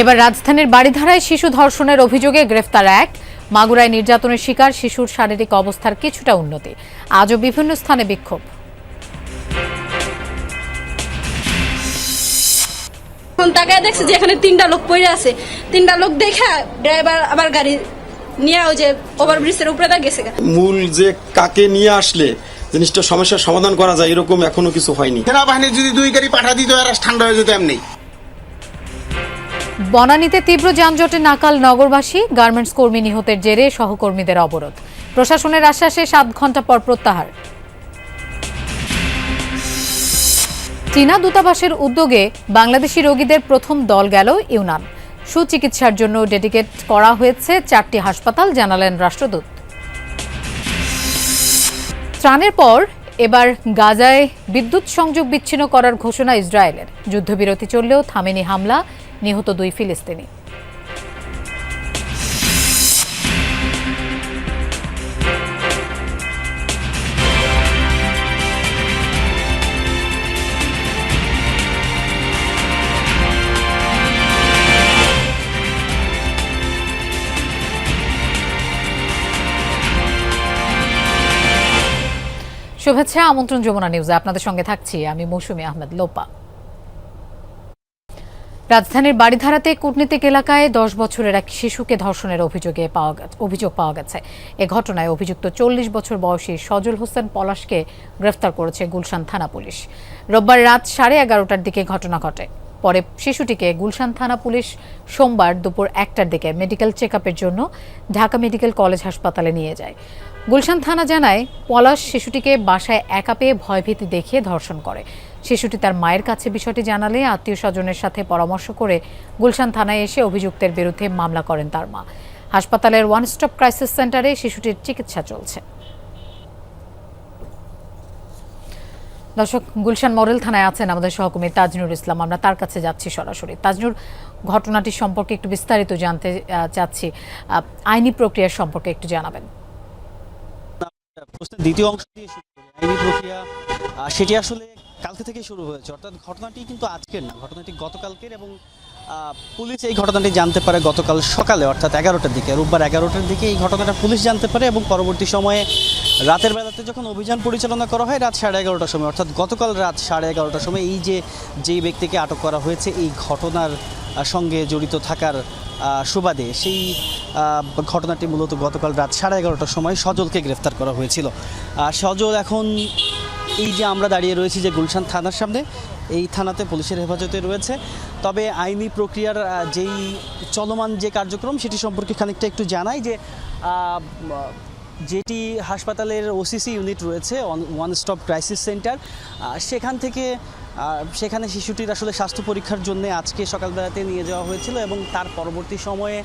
এবার রাজধানীর বাড়িধারায় শিশু ধর্ষণের অভিযোগে গ্রেফতার এক। মাগুরায় নির্যাতনের শিকার শিশুর শারীরিক অবস্থার কিছুটা উন্নতি। আজও বিভিন্ন স্থানে বিক্ষোভ। তাকায় দেখছে যে এখানে তিনটা লোক পড়ে আছে। তিনটা লোক দেখা ড্রাইভার আবার গাড়ি নিয়ে ওই যে ওভারব্রিজের উপরে দা গেছে মূল যে কাকে নিয়ে আসলে জিনিসটা সমস্যার সমাধান করা যায় এরকম এখনও কিছু হয়নি। সেনাবাহিনী যদি দুই গাড়ি পাঠা দিত এরা ঠান্ডা হয়ে যেত এমনি। বনানীতে তীব্র যানজটে নাকাল নগরবাসী, গার্মেন্টস কর্মী নিহতের জেরে সহকর্মীদের অবরোধ। প্রশাসনের আশ্বাসে সাত ঘণ্টা পর প্রত্যাহার। চীনা দূতাবাসের উদ্যোগে বাংলাদেশি রোগীদের প্রথম দল গেল ইউনান। সুচিকিৎসার জন্য ডেডিকেট করা হয়েছে চারটি হাসপাতাল, জানালেন রাষ্ট্রদূত। ত্রাণের পর এবার গাজায় বিদ্যুৎ সংযোগ বিচ্ছিন্ন করার ঘোষণা ইসরায়েলের। যুদ্ধবিরতি চললেও থামেনি হামলা নিহত দুই ফিলিস্তিনি। শুভেচ্ছা আমন্ত্রণ যমুনা নিউজে। আপনাদের সঙ্গে থাকছি আমি মৌসুমী আহমেদ লোপা। রাজধানীর বাড়িধারাতে কূটনীতিক এলাকায় দশ বছরের এক শিশুকে ধর্ষণের অভিযোগে পাওয়া অভিযোগ পাওয়া গেছে। এ ঘটনায় অভিযুক্ত চল্লিশ বছর বয়সী সজল হোসেন পলাশকে গ্রেফতার করেছে গুলশান থানা পুলিশ। রোববার রাত সাড়ে এগারোটার দিকে ঘটনা ঘটে। পরে শিশুটিকে গুলশান থানা পুলিশ সোমবার দুপুর একটার দিকে মেডিকেল চেক জন্য ঢাকা মেডিকেল কলেজ হাসপাতালে নিয়ে যায়। গুলশান থানা জানায়, পলাশ শিশুটিকে বাসায় একা পেয়ে ভয়ভীতি দেখিয়ে ধর্ষণ করে। শিশুটি তার মায়ের কাছে বিষয়টি জানালে আত্মীয় স্বজনের সাথে পরামর্শ করে গুলশান থানায় এসে অভিযুক্তের বিরুদ্ধে মামলা করেন তার মা। হাসপাতালের ওয়ান স্টপ ক্রাইসিস সেন্টারে শিশুটির চিকিৎসা চলছে। দর্শক, গুলশান মডেল থানায় আছেন আমাদের সহকর্মী তাজনুর ইসলাম। আমরা তার কাছে যাচ্ছি সরাসরি। তাজনুর, ঘটনাটি সম্পর্কে একটু বিস্তারিত জানতে চাচ্ছি। আইনি প্রক্রিয়া সম্পর্কে একটু জানাবেন। দ্বিতীয় অংশ দিয়ে আইনি প্রক্রিয়া সেটি আসলে কালকে থেকে শুরু হয়েছে, অর্থাৎ ঘটনাটি কিন্তু আজকের না, ঘটনাটি গতকালকের এবং পুলিশ এই ঘটনাটি জানতে পারে গতকাল সকালে, অর্থাৎ এগারোটার দিকে, রোববার এগারোটার দিকে এই ঘটনাটা পুলিশ জানতে পারে এবং পরবর্তী সময়ে রাতের বেলাতে যখন অভিযান পরিচালনা করা হয়, রাত সাড়ে এগারোটার সময়, অর্থাৎ গতকাল রাত সাড়ে এগারোটার সময় এই যে, যেই ব্যক্তিকে আটক করা হয়েছে, এই ঘটনার সঙ্গে জড়িত থাকার সুবাদে সেই ঘটনাটি মূলত গতকাল রাত সাড়ে এগারোটার সময় সজলকে গ্রেফতার করা হয়েছিল। সজল এখন এই যে আমরা দাঁড়িয়ে রয়েছি যে গুলশান থানার সামনে, এই থানাতে পুলিশের হেফাজতে রয়েছে। তবে আইনি প্রক্রিয়ার যেই চলমান যে কার্যক্রম, সেটি সম্পর্কে খানিকটা একটু জানাই যে যেটি হাসপাতালের ওসিসি ইউনিট রয়েছে ওয়ান স্টপ ক্রাইসিস সেন্টার সেখান থেকে সেখানে শিশুটির আসলে স্বাস্থ্য পরীক্ষার জন্য আজকে সকালবেলাতে নিয়ে যাওয়া হয়েছিল এবং তার পরবর্তী সময়ে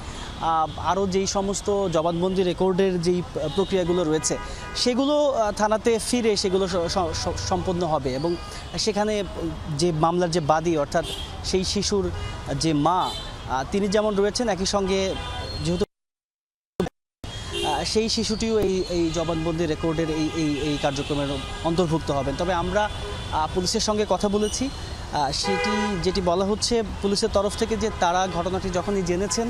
আরও যেই সমস্ত জবানবন্দি রেকর্ডের যেই প্রক্রিয়াগুলো রয়েছে, সেগুলো থানাতে ফিরে সেগুলো সম্পন্ন হবে এবং সেখানে যে মামলার যে বাদী অর্থাৎ সেই শিশুর যে মা তিনি যেমন রয়েছেন একই সঙ্গে যেহেতু সেই শিশুটিও এই এই জবানবন্দি রেকর্ডের এই এই এই কার্যক্রমের অন্তর্ভুক্ত হবেন। তবে আমরা পুলিশের সঙ্গে কথা বলেছি। সেটি, যেটি বলা হচ্ছে পুলিশের তরফ থেকে যে তারা ঘটনাটি যখনই জেনেছেন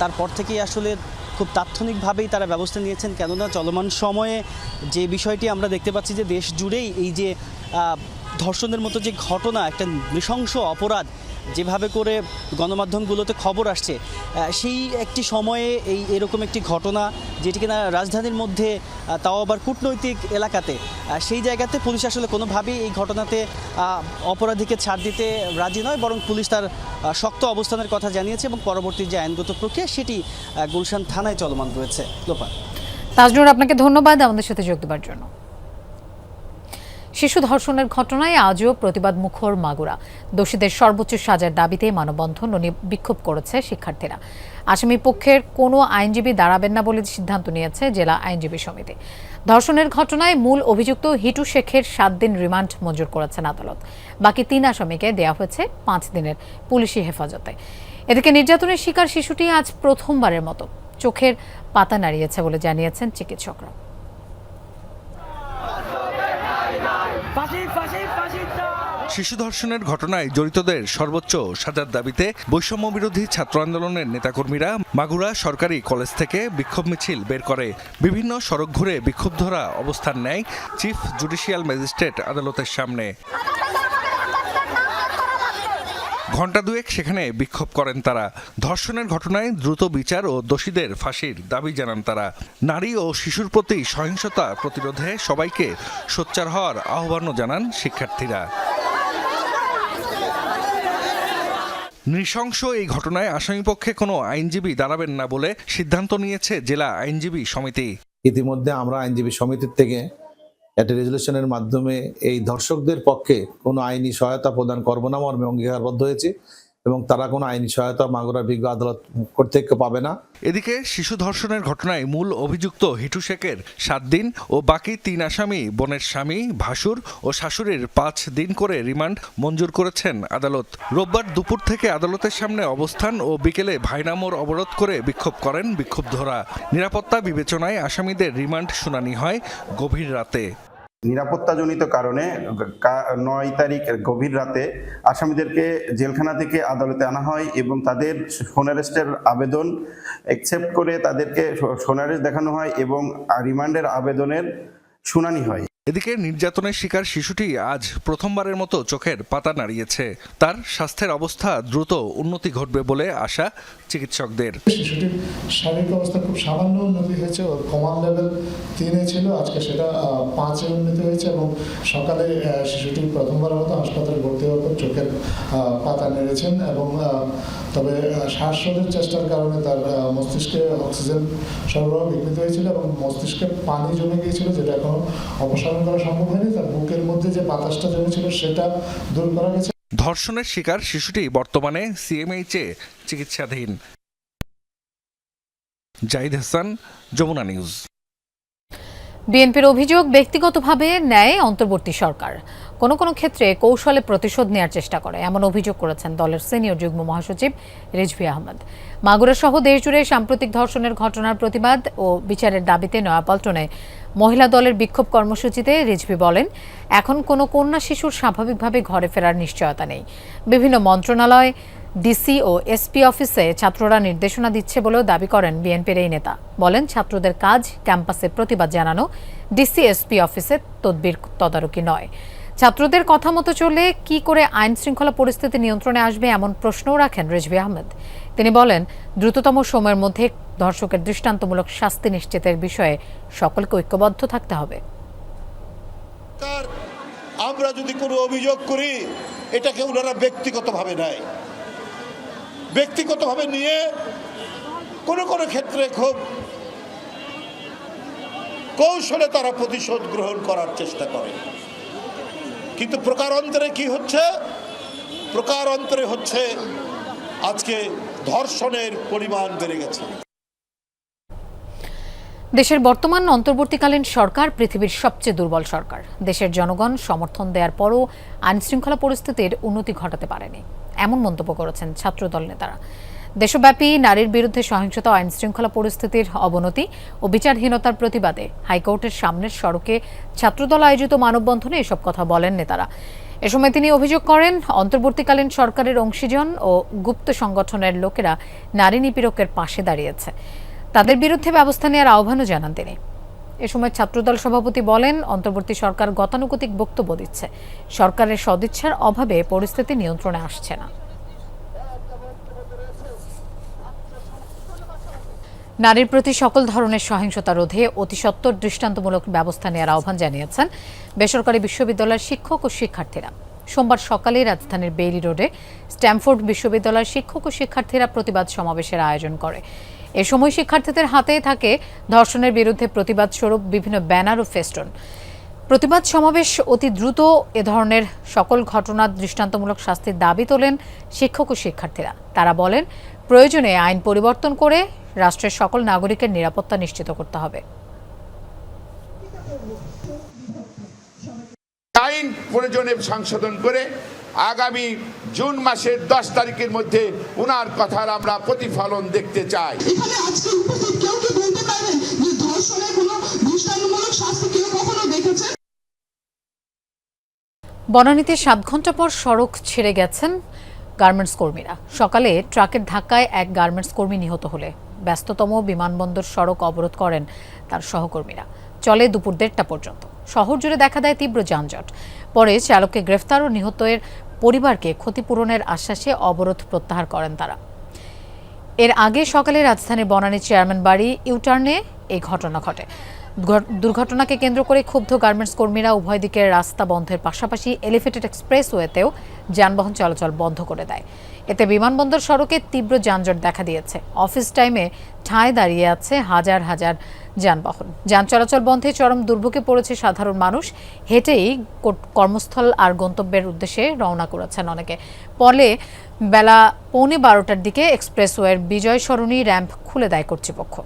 তারপর থেকেই আসলে খুব তাৎক্ষণিকভাবেই তারা ব্যবস্থা নিয়েছেন। কেননা চলমান সময়ে যে বিষয়টি আমরা দেখতে পাচ্ছি যে দেশ জুড়েই এই যে ধর্ষণের মতো যে ঘটনা, একটা নৃশংস অপরাধ যেভাবে করে গণমাধ্যমগুলোতে খবর আসছে সেই একটি সময়ে এই এরকম একটি ঘটনা যেটি কিনা রাজধানীর মধ্যে তাও আবার কূটনৈতিক এলাকাতে সেই জায়গাতে পুলিশ আসলে কোনোভাবেই এই ঘটনাতে অপরাধীকে ছাড় দিতে রাজি নয়, বরং পুলিশ তার শক্ত অবস্থানের কথা জানিয়েছে এবং পরবর্তী যে আইনগত প্রক্রিয়া সেটি গুলশান থানায় চলমান রয়েছে। লোপা তাজনুর আপনাকে ধন্যবাদ আমাদের সাথে যোগ দেওয়ার জন্য। শিশু ধর্ষণের ঘটনায় আজও প্রতিবাদ মুখর মাগুরা। দোষীদের সর্বোচ্চ সাজার দাবিতে মানববন্ধন ও বিক্ষোভ করেছে শিক্ষার্থীরা। আসামি পক্ষের কোনো আইনজীবী দাঁড়াবেন না বলে সিদ্ধান্ত নিয়েছে জেলা আইনজীবী সমিতি। ধর্ষণের ঘটনায় মূল অভিযুক্ত হিটু শেখের সাত দিন রিমান্ড মঞ্জুর করেছেন আদালত। বাকি তিন আসামিকে দেয়া হয়েছে পাঁচ দিনের পুলিশি হেফাজতে। এদিকে নির্যাতনের শিকার শিশুটি আজ প্রথমবারের মতো। চোখের পাতা নাড়িয়েছে বলে জানিয়েছেন চিকিৎসকরা। শিশু ধর্ষণের ঘটনায় জড়িতদের সর্বোচ্চ সাজার দাবিতে বৈষম্য বিরোধী ছাত্র আন্দোলনের নেতাকর্মীরা মাগুরা সরকারি কলেজ থেকে বিক্ষোভ মিছিল বের করে। বিভিন্ন সড়ক ঘুরে বিক্ষুব্ধরা অবস্থান নেয় চিফ জুডিশিয়াল ম্যাজিস্ট্রেট আদালতের সামনে। ঘণ্টা দুয়েক সেখানে বিক্ষোভ করেন তারা। ধর্ষণের ঘটনায় দ্রুত বিচার ও দোষীদের ফাঁসির দাবি জানান তারা। নারী ও শিশুর প্রতি সহিংসতা প্রতিরোধে সবাইকে সোচ্চার হওয়ার আহ্বানও জানান শিক্ষার্থীরা। নৃশংস এই ঘটনায় আসামিপক্ষে কোনো আইনজীবী দাঁড়াবেন না বলে সিদ্ধান্ত নিয়েছে জেলা আইনজীবী সমিতি। ইতিমধ্যে আমরা আইনজীবী সমিতির থেকে একটা রেজলিউশনের মাধ্যমে এই ধর্ষকদের পক্ষে কোনো আইনি সহায়তা প্রদান করব না, মর্মে অঙ্গীকারবদ্ধ হয়েছে। এবং তারা কোনো আইনি সহায়তা মাগুরা বিজ্ঞ আদালত কর্তৃক পাবে না। এদিকে শিশু ধর্ষণের ঘটনায় মূল অভিযুক্ত হিটু শেখের সাত দিন ও বাকি তিন আসামি বোনের স্বামী, ভাসুর ও শাশুড়ির পাঁচ দিন করে রিমান্ড মঞ্জুর করেছেন আদালত। রোববার দুপুর থেকে আদালতের সামনে অবস্থান ও বিকেলে ভাইনামোর অবরোধ করে বিক্ষোভ করেন বিক্ষুব্ধরা। নিরাপত্তা বিবেচনায় আসামিদের রিমান্ড শুনানি হয় গভীর রাতে। নিরাপত্তাজনিত কারণে নয় তারিখ গভীর রাতে আসামিদেরকে জেলখানা থেকে আদালতে আনা হয় এবং তাদের সোনারেস্টের আবেদন অ্যাকসেপ্ট করে তাদেরকে সোনারেস্ট দেখানো হয় এবং রিমান্ডের আবেদনের শুনানি হয়। এদিকে নির্যাতনের শিকার শিশুটি আজ প্রথমবারের মতো চোখের পাতা নাড়িয়েছে। তার স্বাস্থ্যের অবস্থা দ্রুত উন্নতি ঘটবে বলে আশা চিকিৎসকদের। শিশুটির শারীরিক অবস্থা খুব সামান্য উন্নতি হয়েছে, ওর কমান লেভেল তিনে ছিল, আজকে সেটা পাঁচে উন্নতি হয়েছে এবং সকালে শিশুটি প্রথমবারের মতো হাসপাতালে ভর্তি হওয়ার পর চোখের পাতা নেড়েছেন এবং তবে শ্বাসরোধের চেষ্টার কারণে তার মস্তিষ্কে অক্সিজেন সরবরাহ বিঘ্নিত হয়েছিল এবং মস্তিষ্কে পানি জমে গিয়েছিল, যেটা এখনও অপসারণ করা সম্ভব হয়নি, তার বুকের মধ্যে যে বাতাসটা জমেছিল সেটা দূর করা গেছে। ধর্ষণের শিকার শিশুটি বর্তমানে সিএমএইচে চিকিৎসাধীন। জাহিদ হাসান, যমুনা নিউজ। বিএনপির অভিযোগ ব্যক্তিগতভাবে নেয় অন্তর্বর্তী সরকার। কোনো কোনো ক্ষেত্রে কৌশলে প্রতিশোধ নেওয়ার চেষ্টা করে, এমন অভিযোগ করেছেন দলের সিনিয়র যুগ্ম মহাসচিব রিজভি আহমদ। মাগুরা সহ দেশজুড়ে সাম্প্রতিক ধর্ষণের ঘটনার প্রতিবাদ ও বিচারের দাবিতে নয়াপল্টনে মহিলা দলের বিক্ষোভ কর্মসূচিতে রিজভি বলেন, এখন কোনো কন্যা শিশুর স্বাভাবিকভাবে ঘরে ফেরার নিশ্চয়তা নেই। বিভিন্ন মন্ত্রণালয় ডিসি ও এসপি অফিসে ছাত্ররা নির্দেশনা দিচ্ছে বলেও দাবি করেন বিএনপির এই নেতা। বলেন, ছাত্রদের কাজ, ক্যাম্পাসে প্রতিবাদ জানানো ডিসি এসপি অফিসে তদবির তদারকি নয়। ছাত্রদের কথা মতো চললে কি করে আইন শৃঙ্খলা পরিস্থিতি নিয়ন্ত্রণে আসবে এমন প্রশ্নও রাখেন রেজভি আহমেদ। তিনি বলেন, দ্রুততম সময়ের মধ্যে ধর্ষকের দৃষ্টান্তমূলক শাস্তি নিশ্চিতের বিষয়ে সকলকে ঐক্যবদ্ধ থাকতে হবে। আমরা যদি কোনো অভিযোগ করি, এটাকে ওনারা ব্যক্তিগতভাবে নেয়। ব্যক্তিগতভাবে নিয়ে কোনো কোনো ক্ষেত্রে খুব কৌশলে তারা প্রতিশোধ গ্রহণ করার চেষ্টা করে। কিন্তু প্রকারান্তরে কি হচ্ছে? প্রকারান্তরে হচ্ছে আজকে ধর্ষণের পরিমাণ বেড়ে গেছে। দেশের বর্তমান অন্তর্বর্তীকালীন সরকার পৃথিবীর সবচেয়ে দুর্বল সরকার। দেশের জনগণ সমর্থন দেওয়ার পরও আইনশৃঙ্খলা পরিস্থিতির উন্নতি ঘটাতে পারেনি। এমন মন্তব্য করেছেন ছাত্রদল নেতারা। দেশব্যাপী নারীর বিরুদ্ধে সহিংসতা আইন শৃঙ্খলা পরিস্থিতির অবনতি ও বিচারহীনতার প্রতিবাদে হাইকোর্টের সামনের সড়কে ছাত্রদল আয়োজিত মানববন্ধনে এসব কথা বলেন নেতারা। এ সময় তিনি অভিযোগ করেন, অন্তর্বর্তীকালীন সরকারের অংশীজন ও গুপ্ত সংগঠনের লোকেরা নারী নিপীড়কের পাশে দাঁড়িয়েছে। তাদের বিরুদ্ধে ব্যবস্থা নেওয়ার আহ্বানও জানান তিনি। এ সময় ছাত্রদল সভাপতি বলেন, অন্তর্বর্তী সরকার গতানুগতিক বক্তব্য দিচ্ছে। সরকারের সদিচ্ছার অভাবে পরিস্থিতি নিয়ন্ত্রণে আসছে না। নারীর প্রতি সকল ধরনের সহিংসতা রোধে অতি সত্বর দৃষ্টান্তমূলক ব্যবস্থা নেওয়ার আহ্বান জানিয়েছেন বেসরকারি বিশ্ববিদ্যালয়ের শিক্ষক ও শিক্ষার্থীরা। সোমবার সকালে রাজধানীর বেইলি রোডে স্ট্যামফোর্ড বিশ্ববিদ্যালয়ের শিক্ষক ও শিক্ষার্থীরা প্রতিবাদ সমাবেশের আয়োজন করে। এ সময় শিক্ষার্থীদের হাতে থাকে ধর্ষণের বিরুদ্ধে প্রতিবাদ স্বরূপ বিভিন্ন ব্যানার ও ফেস্টন। প্রতিবাদ সমাবেশ অতি দ্রুত এ ধরনের সকল ঘটনার দৃষ্টান্তমূলক শাস্তির দাবি তোলেন শিক্ষক ও শিক্ষার্থীরা। তারা বলেন, প্রয়োজনে আইন পরিবর্তন করে রাষ্ট্রের সকল নাগরিকের নিরাপত্তা নিশ্চিত করতে হবে। আইন প্রয়োজনে সংশোধন করে আগামী জুন মাসের দশ তারিখের মধ্যে উনার কথার আমরা প্রতিফলন দেখতে চাই। এখানে আজকে উপস্থিত কেউ কি বলতে পারবেন যে ধর্ষণের কোনো দৃষ্টান্তমূলক শাস্তি কেউ কখনো দেখেছেন বনানীতে সাত ঘণ্টা পর সড়ক ছেড়ে গেছেন গার্মেন্টস কর্মীরা। সকালে ট্রাকের ধাক্কায় এক গার্মেন্টস কর্মী নিহত হলে। ব্যস্ততম বিমানবন্দর সড়ক অবরোধ করেন তার সহকর্মীরা। চলে দুপুর দেড়টা পর্যন্ত। শহর জুড়ে দেখা দেয় তীব্র যানজট। পরে চালককে গ্রেফতার ও নিহতের পরিবারকে ক্ষতিপূরণের আশ্বাসে অবরোধ প্রত্যাহার করেন তারা। এর আগে সকালে রাজধানীর বনানী চেয়ারম্যান বাড়ি ইউটার্নে এই ঘটনা ঘটে। দুর্ঘটনাকে কেন্দ্র করে ক্ষুব্ধ গার্মেন্টস কর্মীরা উভয় দিকের রাস্তা বন্ধের পাশাপাশি এলিভেটেড এক্সপ্রেসওয়েতেও যানবাহন চলাচল বন্ধ করে দেয়। এতে বিমানবন্দর সড়কে তীব্র যানজট দেখা দিয়েছে। অফিস টাইমে ঠায় দাঁড়িয়ে আছে হাজার হাজার যানবাহন। যান চলাচল বন্ধে চরম দুর্ভোগে পড়েছে সাধারণ মানুষ। হেঁটেই কর্মস্থল আর গন্তব্যের উদ্দেশ্যে রওনা করেছেন অনেকে। ফলে বেলা পৌনে বারোটার দিকে এক্সপ্রেসওয়ের বিজয় সরণি র্যাম্প খুলে দেয় কর্তৃপক্ষ।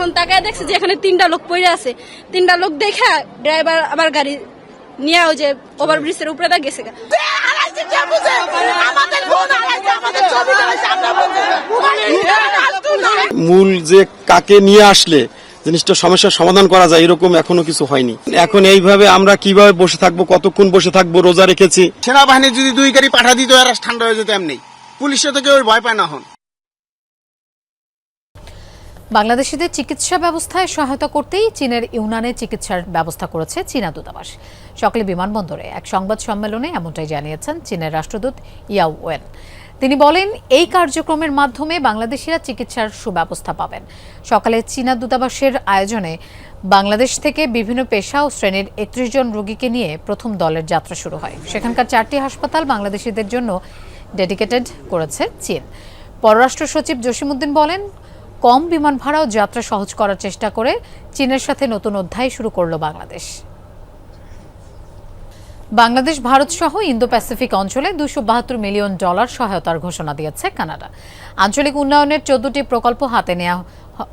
এখন তাকায় দেখছে যে এখানে তিনটা লোক পড়ে আছে। তিনটা লোক দেখা ড্রাইভার আবার গাড়ি নিয়ে ওই যে ওভারব্রিজের উপরে দা গেছে। মূল যে কাকে নিয়ে আসলে জিনিসটা সমস্যার সমাধান করা যায় এরকম এখনও কিছু হয়নি। এখন এইভাবে আমরা কীভাবে বসে থাকব কতক্ষণ বসে থাকব রোজা রেখেছি? সেনাবাহিনী যদি দুই গাড়ি পাঠা দিত এরা ঠান্ডা হয়ে যেত এমনি। পুলিশে তো কেউ ভয় পায় না এখন। বাংলাদেশিদের চিকিৎসা ব্যবস্থায় সহায়তা করতেই চীনের ইউনানে চিকিৎসার ব্যবস্থা করেছে চীনা দূতাবাস। সকালে বিমানবন্দরে এক সংবাদ সম্মেলনে এমনটাই জানিয়েছেন চীনের রাষ্ট্রদূত ইয়াও ওয়েন। তিনি বলেন, এই কার্যক্রমের মাধ্যমে বাংলাদেশিরা চিকিৎসার সুব্যবস্থা পাবেন। সকালে চীনা দূতাবাসের আয়োজনে বাংলাদেশ থেকে বিভিন্ন পেশা ও শ্রেণির একত্রিশ জন রোগীকে নিয়ে প্রথম দলের যাত্রা শুরু হয়। সেখানকার চারটি হাসপাতাল বাংলাদেশিদের জন্য ডেডিকেটেড করেছে চীন। পররাষ্ট্র সচিব জসিমউদ্দিন বলেন কম বিমান ভাড়াও যাত্রা সহজ করার চেষ্টা করে চীনের সাথে নতুন অধ্যায় শুরু করল বাংলাদেশ। বাংলাদেশ, ভারত সহ ইন্দো প্যাসিফিক অঞ্চলে দুশো বাহাত্তর মিলিয়ন ডলার সহায়তার ঘোষণা দিয়েছে কানাডা। আঞ্চলিক উন্নয়নের চোদ্দটি প্রকল্প হাতে নেওয়া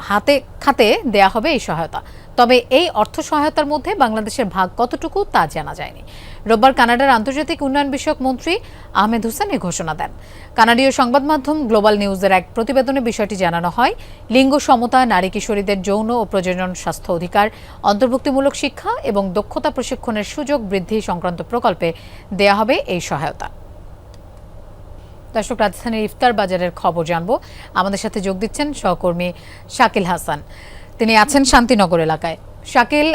হাতে খাতে দেয়া হবে এই সহায়তা। তবে এই অর্থ সহায়তার মধ্যে বাংলাদেশের ভাগ কতটুকু তা জানা যায়নি। রোববার কানাডার আন্তর্জাতিক উন্নয়ন বিষয়ক মন্ত্রী আহমেদ হোসেন এ ঘোষণা দেন। কানাডীয় সংবাদ মাধ্যম গ্লোবাল নিউজের এক প্রতিবেদনে বিষয়টি জানানো হয়, লিঙ্গ সমতা, নারী কিশোরীদের যৌন ও প্রজনন স্বাস্থ্য অধিকার, অন্তর্ভুক্তিমূলক শিক্ষা এবং দক্ষতা প্রশিক্ষণের সুযোগ বৃদ্ধি সংক্রান্ত প্রকল্পে দেয়া হবে এই সহায়তা। দর্শক, রাজধানীর ইফতার বাজারের খবর জানব। আমাদের সাথে যোগ দিচ্ছেন সহকর্মী শাকিল হাসান। তিনি আছেন শান্তিনগর এলাকায়। শাকিল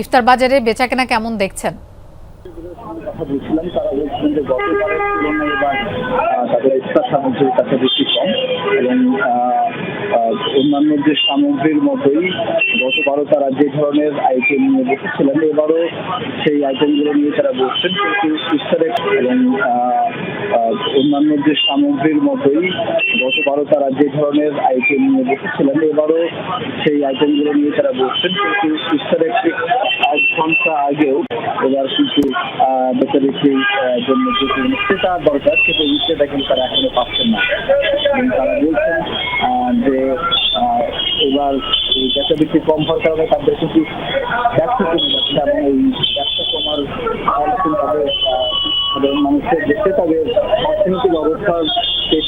ইফতার বাজারে বেচাকেনা কেমন দেখছেন? অন্যান্য যে সামগ্রীর মতোই গতবারও তারা যে ধরনের আইটেম নিয়ে বসেছিলেন, এবারও সেই আইটেমগুলো নিয়ে তারা বসছেন। কিন্তু ইফতারের এবং অন্যান্য যে সামগ্রীর মতোই গতবারও তারা যে ধরনের আইটেম নিয়ে বসেছিলেন এবারও সেই আইটেমগুলো নিয়ে তারা বসছেন। কিন্তু ইফতারের ঠিক এক ঘণ্টা আগেও এবার কিন্তু আহ, বেচা বিক্রির আহ, জন্য যে নিশ্চয়তা দরকার সেটা নিশ্চয়তা কিন্তু তারা এখনও পাচ্ছেন না। তারা বলছেন যে এবার বেচা বিক্রি কম হওয়ার কারণে তাদের কিন্তু ব্যবসা কমে যাচ্ছে। এবং এই ব্যবসা কমার ফল কিন্তু তাদের আহ, মানুষের দেশে তাদের অর্থনৈতিক অবস্থার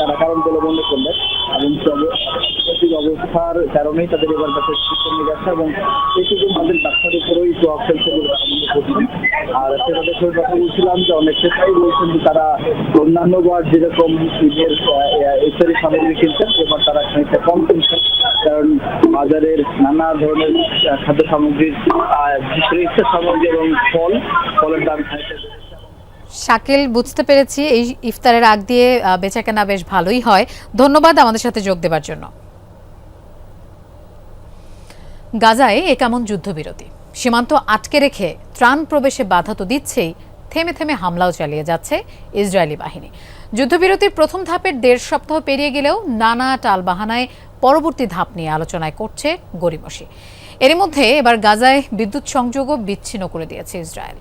তারা কারণ বলে মনে করলেন, এবং অর্থনৈতিক অবস্থার কারণেই তাদের এবার ব্যবসা কমে যাচ্ছে এবং এইটুকু তাদের ব্যবসার উপরেই প্রভাব ফেলছে বলে তারা মনে করছেন দেখে কথা বলছিলাম যে অনেক ক্ষেত্রেই বলছেন যে তারা অন্যান্য বার যেরকম ঈদের ইত্যাদি সামগ্রী কিনছেন, এবার তারা খানিকটা কম কিনছেন, কারণ বাজারের নানা ধরনের খাদ্য সামগ্রীর বিশেষ সামগ্রী এবং ফল, ফলের দাম খানিকটা। শাকিল, বুঝতে পেরেছি এই ইফতারের আগ দিয়ে বেচাকেনা বেশ ভালোই হয়। ধন্যবাদ আমাদের সাথে যোগ দেবার জন্য। গাজায় এ কেমন যুদ্ধবিরতি? সীমান্ত আটকে রেখে ত্রাণ প্রবেশে বাধা তো দিচ্ছেই, থেমে থেমে হামলাও চালিয়ে যাচ্ছে ইসরায়েলি বাহিনী। যুদ্ধবিরতির প্রথম ধাপের দেড় সপ্তাহ পেরিয়ে গেলেও নানা টালবাহানায় পরবর্তী ধাপ নিয়ে আলোচনায় করছে গরিমসি এর মধ্যে এবার গাজায় বিদ্যুৎ সংযোগও বিচ্ছিন্ন করে দিয়েছে ইসরায়েল।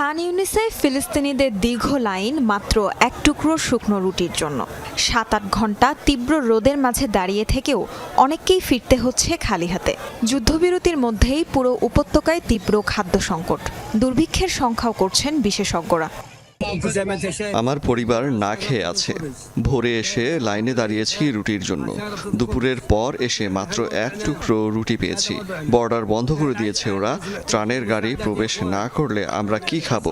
খান ইউনিসে ফিলিস্তিনিদের দীর্ঘ লাইন মাত্র এক টুকরো শুকনো রুটির জন্য। সাত আট ঘণ্টা তীব্র রোদের মাঝে দাঁড়িয়ে থেকেও অনেককেই ফিরতে হচ্ছে খালি হাতে। যুদ্ধবিরতির মধ্যেই পুরো উপত্যকায় তীব্র খাদ্য সংকট। দুর্ভিক্ষের সংখ্যাও করছেন বিশেষজ্ঞরা। আমার পরিবার না খেয়ে আছে। ভোরে এসে লাইনে দাঁড়িয়েছি রুটির জন্য। দুপুরের পর এসে মাত্র এক টুকরো রুটি পেয়েছি। বর্ডার বন্ধ করে দিয়েছে ওরা। ত্রাণের গাড়ি প্রবেশ না করলে আমরা কি খাব?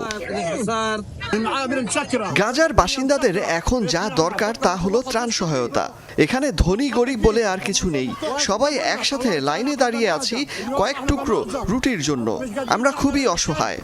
গাজার বাসিন্দাদের এখন যা দরকার তা হলো ত্রাণ সহায়তা। এখানে ধনী গরিব বলে আর কিছু নেই। সবাই একসাথে লাইনে দাঁড়িয়ে আছি কয়েক টুকরো রুটির জন্য। আমরা খুবই অসহায়।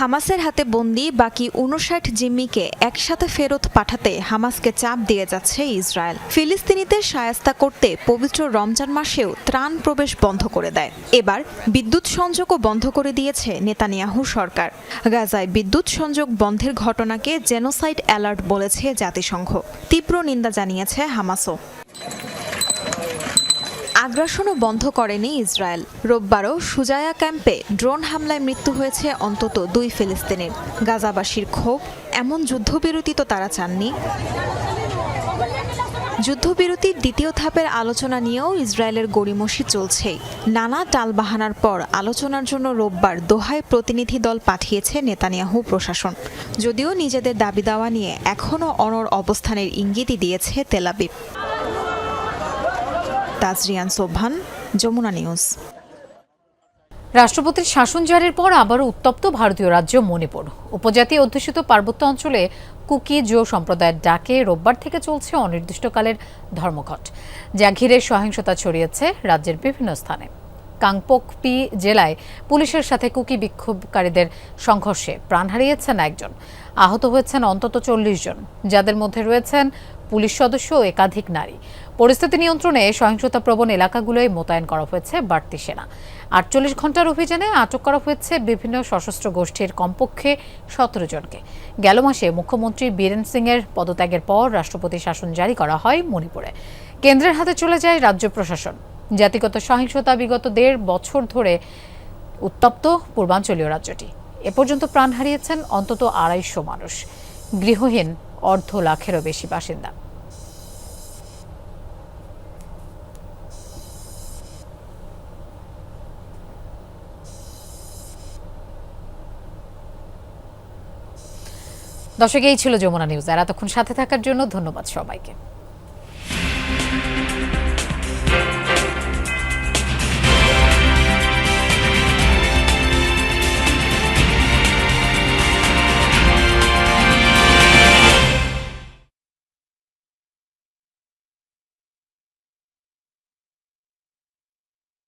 হামাসের হাতে বন্দি বাকি উনষাট জিম্মিকে একসাথে ফেরত পাঠাতে হামাসকে চাপ দিয়ে যাচ্ছে ইসরায়েল। ফিলিস্তিনিদের সায়স্তা করতে পবিত্র রমজান মাসেও ত্রাণ প্রবেশ বন্ধ করে দেয়। এবার বিদ্যুৎ সংযোগও বন্ধ করে দিয়েছে নেতানিয়াহু সরকার। গাজায় বিদ্যুৎ সংযোগ বন্ধের ঘটনাকে জেনোসাইড অ্যালার্ট বলেছে জাতিসংঘ। তীব্র নিন্দা জানিয়েছে হামাসও। আগ্রাসনও বন্ধ করেনি ইসরায়েল। রোববারও সুজায়া ক্যাম্পে ড্রোন হামলায় মৃত্যু হয়েছে অন্তত দুই ফিলিস্তিনির। গাজাবাসীর ক্ষোভ, এমন যুদ্ধবিরতি তো তারা চাননি। যুদ্ধবিরতির দ্বিতীয় ধাপের আলোচনা নিয়েও ইসরায়েলের গড়িমসি চলছে। নানা টালবাহানার পর আলোচনার জন্য রোববার দোহায় প্রতিনিধি দল পাঠিয়েছে নেতানিয়াহু প্রশাসন। যদিও নিজেদের দাবি দাওয়া নিয়ে এখনও অনর অবস্থানের ইঙ্গিতই দিয়েছে তেলাবিব তাজরিয়ান সোভান যমুনা নিউজ। রাষ্ট্রপতির শাসন জারের পর আবারও উত্তপ্ত ভারতীয় রাজ্য মণিপুর। উপজাতি অধ্যুষিত পার্বত্য অঞ্চলে কুকি জো সম্প্রদায়ের ডাকে রোববার থেকে চলছে অনির্দিষ্টকালের ধর্মঘট, যা ঘিরে সহিংসতা ছড়িয়েছে রাজ্যের বিভিন্ন স্থানে। কাংপোকপি জেলায় পুলিশের সাথে কুকি বিক্ষোভকারীদের সংঘর্ষে প্রাণ হারিয়েছেন একজন। আহত হয়েছেন অন্তত চল্লিশ জন, যাদের মধ্যে রয়েছেন পুলিশ সদস্য ও একাধিক নারী। পরিস্থিতি নিয়ন্ত্রণে সহিংসতা প্রবণ এলাকাগুলোয় মোতায়েন করা হয়েছে বাড়তি সেনা। আটচল্লিশ ঘণ্টার অভিযানে আটক করা হয়েছে বিভিন্ন সশস্ত্র গোষ্ঠীর কমপক্ষে সতেরো জনকে। গেল মাসে মুখ্যমন্ত্রী বীরেন সিং এর পদত্যাগের পর রাষ্ট্রপতি শাসন জারি করা হয় মণিপুরে। কেন্দ্রের হাতে চলে যায় রাজ্য প্রশাসন। জাতিগত সহিংসতা বিগত দেড় বছর ধরে উত্তপ্ত পূর্বাঞ্চলীয় রাজ্যটি। এ পর্যন্ত প্রাণ হারিয়েছেন অন্তত আড়াইশো মানুষ। গৃহহীন অর্ধ লাখেরও বেশি বাসিন্দা। দর্শক, এই ছিল যমুনা নিউজ। আর এতক্ষণ সাথে থাকার জন্য ধন্যবাদ সবাইকে।